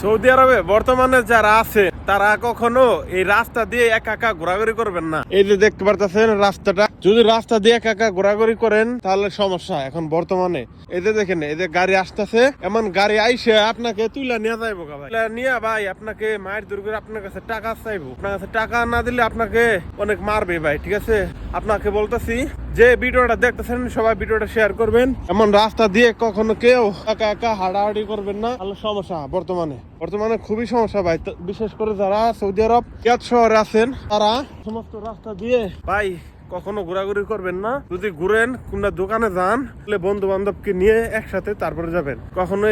Saudi আরবে বর্তমানে যারা আছে তারা কখনো এই রাস্তা দিয়ে একা একা ঘোরাঘুরি করবেন না। এই যে দেখতে পারতেছেন রাস্তাটা যদি রাস্তা দিয়ে একা একা ঘোরাঘুরি করেন তাহলে সমস্যা এখন বর্তমানে। এই যে দেখেন এই যে গাড়ি আসতেছে এমন গাড়ি আইসে আপনাকে তুলে নিয়ে যাইবো ভাই। নিয়ে ভাই আপনাকে মায়ের দূর করে আপনার কাছে টাকা চাইব। আপনার কাছে টাকা না দিলে আপনাকে অনেক মারবে ভাই ঠিক আছে? আপনাকে বলতেছি যে ভিডিওটা দেখতেছেন, সবাই ভিডিওটা শেয়ার করবেন। এমন রাস্তা দিয়ে কখনো কেউ একা একা হাঁটাহাঁটি করবেন না। তাহলে সমস্যা বর্তমানে। বর্তমানে খুবই সমস্যা ভাই। বিশেষ করে যারা সৌদি আরব ইয়াদ শহরে আছেন, তারা সমস্ত রাস্তা দিয়ে ভাই কখনো ঘোরাঘুরি করবেন না। যদি ঘুরেন কোনটা দোকানে যান, তাহলে বন্ধু বান্ধবকে নিয়ে একসাথে তারপরে যাবেন। কখনো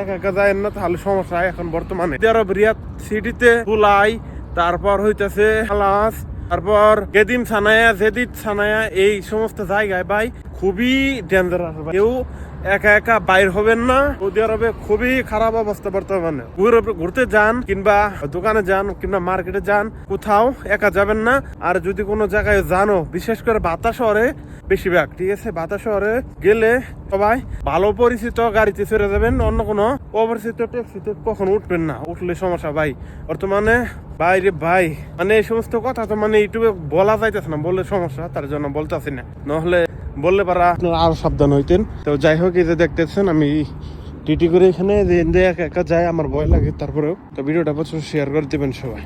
একা একা যায় না, তাহলে সমস্যা এখন বর্তমানে। আরব, রিয়াদ সিটিতে তুলাই তারপর হইতেছে খালাস তারপর গেদিম সানায়া জেদিদ সানায়া এই সমস্ত জায়গায় ভাই খুবই ডেঞ্জারাস কেউ একা একা বাইর হবেন না। সৌদি আরবে খুবই খারাপ অবস্থা বর্তমানে। ঘুরতে যান কিংবা দোকানে যান কিংবা মার্কেটে যান, কোথাও একা যাবেন না। আর যদি কোনো জায়গায় জানো বিশেষ করে বাতা শহরে বেশিরভাগ, ঠিক আছে? বাতা শহরে গেলে সবাই ভালো পরিচিত গাড়িতে চড়ে যাবেন, অন্য কোনো অপরিচিত ট্যাক্সিতে কখনো উঠবেন না। উঠলে সমস্যা ভাই, বর্তমানে বাইরে ভাই মানে এই সমস্ত কথা তো মানে ইউটিউবে বলা যাইতেছে না, বললে সমস্যা, তার জন্য বলতেছি না। নহলে বললে পারা। আপনারা আরও সাবধান হইতেন। তো যাই হোক, এই যে দেখতেছেন, আমি টিটি করে এখানে যে একা একা যায় আমার ভয় লাগে তারপরেও। তো ভিডিওটা প্রচুর শেয়ার করে দেবেন সবাই।